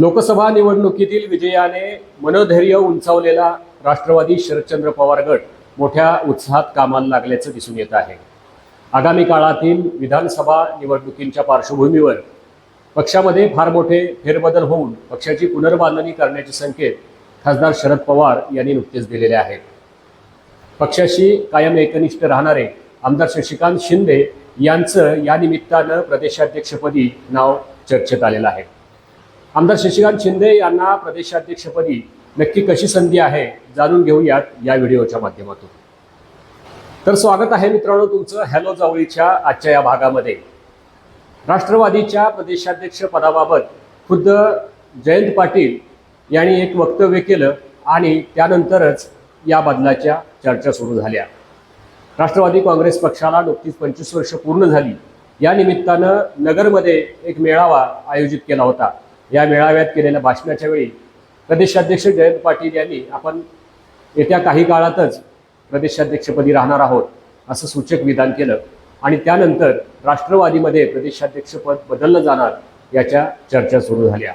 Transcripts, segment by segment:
लोकसभा निवडणुकीतील विजयाने मनोधैर्य उंचावलेला राष्ट्रवादी शरदचंद्र पवार गट मोठ्या उत्साहात कामाला लागल्याचं दिसून येत आहे. आगामी काळातील विधानसभा निवडणुकींच्या पार्श्वभूमीवर पक्षामध्ये फार मोठे फेरबदल होऊन पक्षाची पुनर्बांधणी करण्याचे संकेत खासदार शरद पवार यांनी नुकतेच दिलेले आहेत. पक्षाशी कायम एकनिष्ठ राहणारे आमदार शशिकांत शिंदे यांचं या निमित्तानं प्रदेशाध्यक्षपदी नाव चर्चेत आलेलं आहे. आमदार शशिकांत शिंदे यांना प्रदेशाध्यक्षपदी नक्की कशी संधी आहे जाणून घेऊयात या व्हिडिओच्या माध्यमातून. तर स्वागत आहे मित्रांनो तुमचं हॅलो जावळीच्या आजच्या या भागामध्ये. राष्ट्रवादीच्या प्रदेशाध्यक्ष पदाबाबत खुद्द जयंत पाटील यांनी एक वक्तव्य केलं आणि त्यानंतरच या बदलाच्या चर्चा सुरू झाल्या. राष्ट्रवादी काँग्रेस पक्षाला नुकतीच पंचवीस वर्ष पूर्ण झाली. या निमित्तानं नगरमध्ये एक मेळावा आयोजित केला होता. या मेळाव्यात केलेल्या भाषणाच्या वेळी प्रदेशाध्यक्ष जयंत पाटील यांनी आपण येत्या काही काळातच प्रदेशाध्यक्षपदी राहणार आहोत असं सूचक विधान केलं. आणि त्यानंतर राष्ट्रवादीमध्ये प्रदेशाध्यक्षपद बदललं जाणार याच्या चर्चा सुरू झाल्या.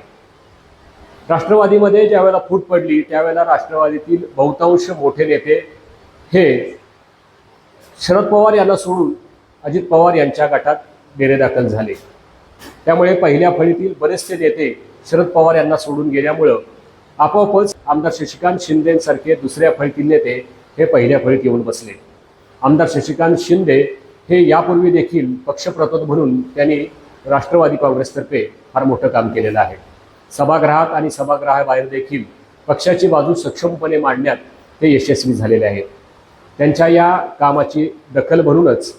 राष्ट्रवादीमध्ये ज्यावेळेला फूट पडली त्यावेळेला राष्ट्रवादीतील बहुतांश मोठे नेते हे शरद पवार यांना सोडून अजित पवार यांच्या गटात डेरेदाखल झाले. त्यामुळे पहिल्या फळीतील बरेचसे नेते शरद पवार यांना सोडून गेल्यामुळं आपोआपच आमदार शशिकांत शिंदेसारखे दुसऱ्या फळीतील नेते हे पहिल्या फळीत येऊन बसले. आमदार शशिकांत शिंदे हे यापूर्वी देखील पक्षप्रतोद म्हणून त्यांनी राष्ट्रवादी काँग्रेसतर्फे फार मोठं काम केलेलं आहे. सभागृहात आणि सभागृहाबाहेर देखील पक्षाची बाजू सक्षमपणे मांडण्यात ते यशस्वी झालेले आहेत. त्यांच्या या कामाची दखल भरूनच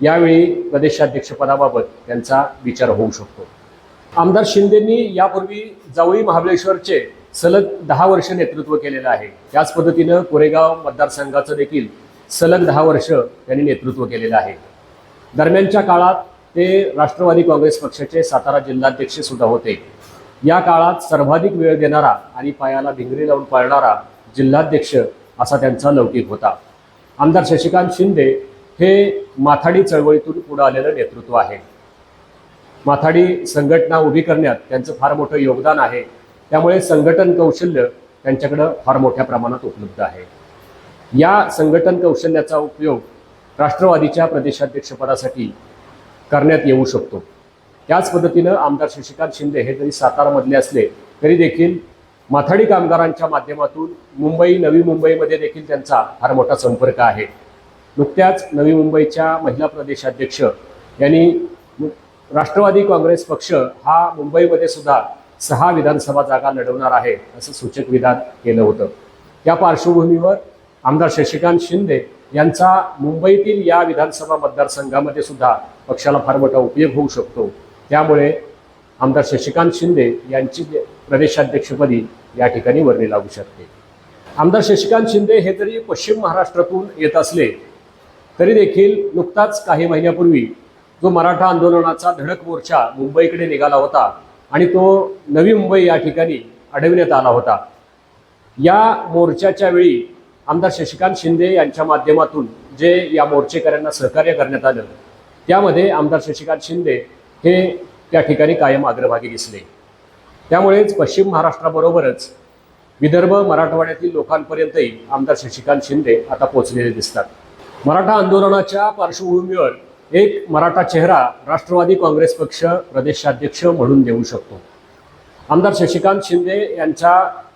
यावेळी प्रदेशाध्यक्षपदाबाबत त्यांचा विचार होऊ शकतो. आमदार शिंदेंनी यापूर्वी जावळी महाबळेश्वरचे सलग दहा वर्ष नेतृत्व केलेलं आहे. त्याच पद्धतीनं कोरेगाव मतदारसंघाचं देखील सलग दहा वर्ष त्यांनी नेतृत्व केलेलं आहे. दरम्यानच्या काळात ते राष्ट्रवादी काँग्रेस पक्षाचे सातारा जिल्हाध्यक्ष सुद्धा होते. या काळात सर्वाधिक वेळ देणारा आणि पायाला भिंगरी लावून पाळणारा जिल्हाध्यक्ष असा त्यांचा लौकिक होता. आमदार शशिकांत शिंदे हे माथाडी चळवळीतून पुढे आलेलं नेतृत्व आहे. माथाडी संघटना उभी करण्यात त्यांचं फार मोठं योगदान आहे. त्यामुळे संघटन कौशल्य त्यांच्याकडं फार मोठ्या प्रमाणात उपलब्ध आहे. या संघटन कौशल्याचा उपयोग राष्ट्रवादीच्या प्रदेशाध्यक्षपदासाठी करण्यात येऊ शकतो. त्याच पद्धतीनं आमदार शशिकांत शिंदे हे जरी सातारामधले असले तरी देखील माथाडी कामगारांच्या माध्यमातून मुंबई नवी मुंबईमध्ये देखील त्यांचा फार मोठा संपर्क आहे. नुकत्याच नवी मुंबईच्या महिला प्रदेशाध्यक्ष यांनी राष्ट्रवादी काँग्रेस पक्ष हा मुंबईमध्ये सुद्धा सहा विधानसभा जागा लढवणार आहे असं सूचक विधान केलं होतं. या पार्श्वभूमीवर आमदार शशिकांत शिंदे यांचा मुंबईतील या विधानसभा मतदारसंघामध्ये सुद्धा पक्षाला फार मोठा उपयोग होऊ शकतो. त्यामुळे आमदार शशिकांत शिंदे यांची प्रदेशाध्यक्षपदी या ठिकाणी वर्णी लागू शकते. आमदार शशिकांत शिंदे हे जरी पश्चिम महाराष्ट्रातून येत असले तरी देखील नुकताच काही महिन्यापूर्वी जो मराठा आंदोलनाचा धडक मोर्चा मुंबईकडे निघाला होता आणि तो नवी मुंबई या ठिकाणी अडविण्यात आला होता. या मोर्चाच्या वेळी आमदार शशिकांत शिंदे यांच्या माध्यमातून जे या मोर्चेकऱ्यांना सहकार्य करण्यात आलं त्यामध्ये आमदार शशिकांत शिंदे हे त्या ठिकाणी कायम अग्रभागी दिसले. त्यामुळेच पश्चिम महाराष्ट्राबरोबरच विदर्भ मराठवाड्यातील लोकांपर्यंतही आमदार शशिकांत शिंदे आता पोचलेले दिसतात. मराठा आंदोलनाच्या पार्श्वभूमीवर एक मराठा चेहरा राष्ट्रवादी काँग्रेस पक्ष प्रदेशाध्यक्ष म्हणून देऊ शकतो. आमदार शशिकांत शिंदे यांच्या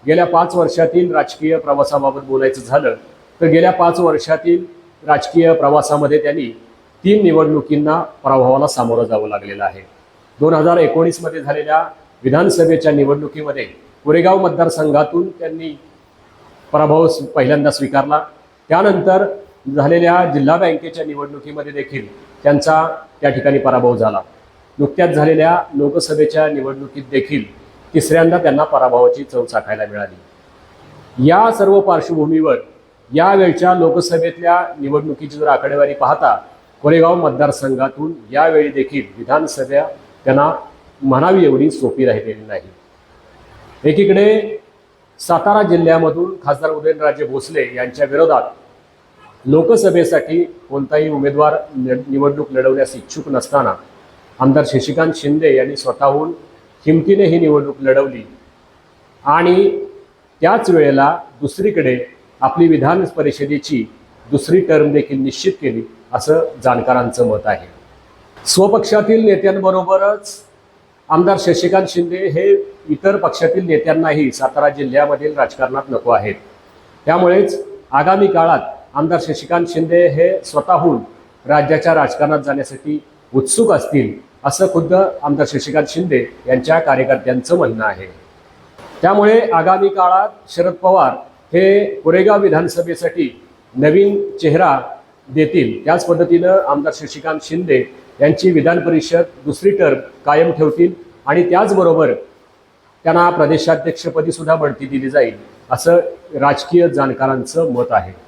गेल्या पाच वर्षातील राजकीय प्रवासाबाबत बोलायचं झालं तर गेल्या पाच वर्षातील राजकीय प्रवासामध्ये त्यांनी तीन निवडणुकींना पराभवाला सामोरं जावं लागलेलं आहे. दोन हजार एकोणीसमध्ये झालेल्या विधानसभेच्या निवडणुकीमध्ये कोरेगाव मतदारसंघातून त्यांनी पराभव पहिल्यांदा स्वीकारला. त्यानंतर झालेल्या जिल्हा बँकेच्या निवडणुकीमध्ये देखील त्यांचा त्या ठिकाणी पराभव झाला. नुकत्याच झालेल्या लोकसभेच्या निवडणुकीत देखील तिसऱ्यांदा त्यांना पराभवाची चव चाखायला मिळाली. या सर्व पार्श्वभूमीवर यावेळच्या लोकसभेतल्या निवडणुकीची जर आकडेवारी पाहता कोरेगाव मतदारसंघातून यावेळी देखील विधानसभा त्यांना म्हणावी एवढी सोपी राहिलेली नाही. एकीकडे सातारा जिल्ह्यामधून खासदार उदयनराजे भोसले यांच्या विरोधात लोकसभेसाठी कोणताही उमेदवार नि- निवडणूक लढवण्यास इच्छुक नसताना आमदार शशिकांत शिंदे यांनी स्वतःहून हिमतीने ही निवडणूक लढवली. आणि त्याच वेळेला दुसरीकडे आपली विधान परिषदेची दुसरी टर्म देखील निश्चित केली असं जाणकारांचं मत आहे. स्वपक्षातील नेत्यांबरोबरच आमदार शशिकांत शिंदे हे इतर पक्षातील नेत्यांनाही सातारा जिल्ह्यामधील राजकारणात नको आहेत. त्यामुळेच आगामी काळात आमदार शशिकांत शिंदे हे स्वतःहून राज्याच्या राजकारणात जाण्यासाठी उत्सुक असतील असं खुद्द आमदार शशिकांत शिंदे यांच्या कार्यकर्त्यांचं म्हणणं आहे. त्यामुळे आगामी काळात शरद पवार हे कोरेगाव विधानसभेसाठी नवीन चेहरा देतील. त्याच पद्धतीनं आमदार शशिकांत शिंदे यांची विधान परिषद दुसरी टर्म कायम ठेवतील आणि त्याचबरोबर त्यांना प्रदेशाध्यक्षपदी सुद्धा बढती दिली जाईल असं राजकीय जाणकारांचं मत आहे.